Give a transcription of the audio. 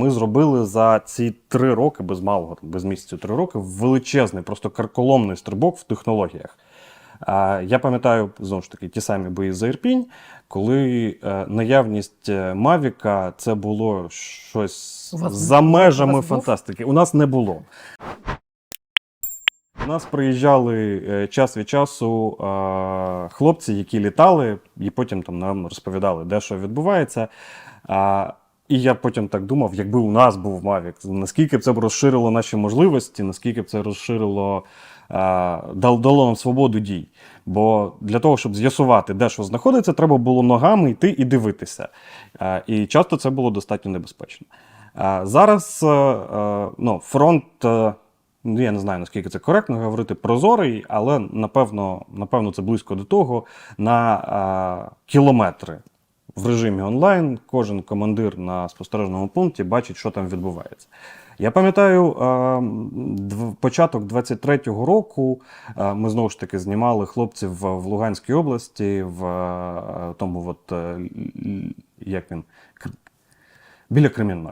Ми зробили за ці три роки, без малого, без місяців три роки, величезний, просто карколомний стрибок в технологіях. Я пам'ятаю знову ж таки ті самі бої за Ірпінь, коли е, наявність е, Мавіка це було щось за межами фантастики. У нас не було. У нас приїжджали е, час від часу хлопці, які літали, і потім там нам розповідали, де що відбувається. А, і я потім так думав, якби у нас був Mavic, наскільки б це б розширило наші можливості, наскільки б це розширило, е, дало нам свободу дій. Бо для того, щоб з'ясувати, де що знаходиться, треба було ногами йти і дивитися. Е, і часто це було достатньо небезпечно. Е, зараз ну, фронт. Ну, я не знаю, наскільки це коректно говорити, прозорий, але напевно, напевно це близько до того на кілометри в режимі онлайн. Кожен командир на спостережному пункті бачить, що там відбувається. Я пам'ятаю, початок 23-го року ми знову ж таки знімали хлопців в, Луганській області, в тому, от, е, як він, біля Кремінної.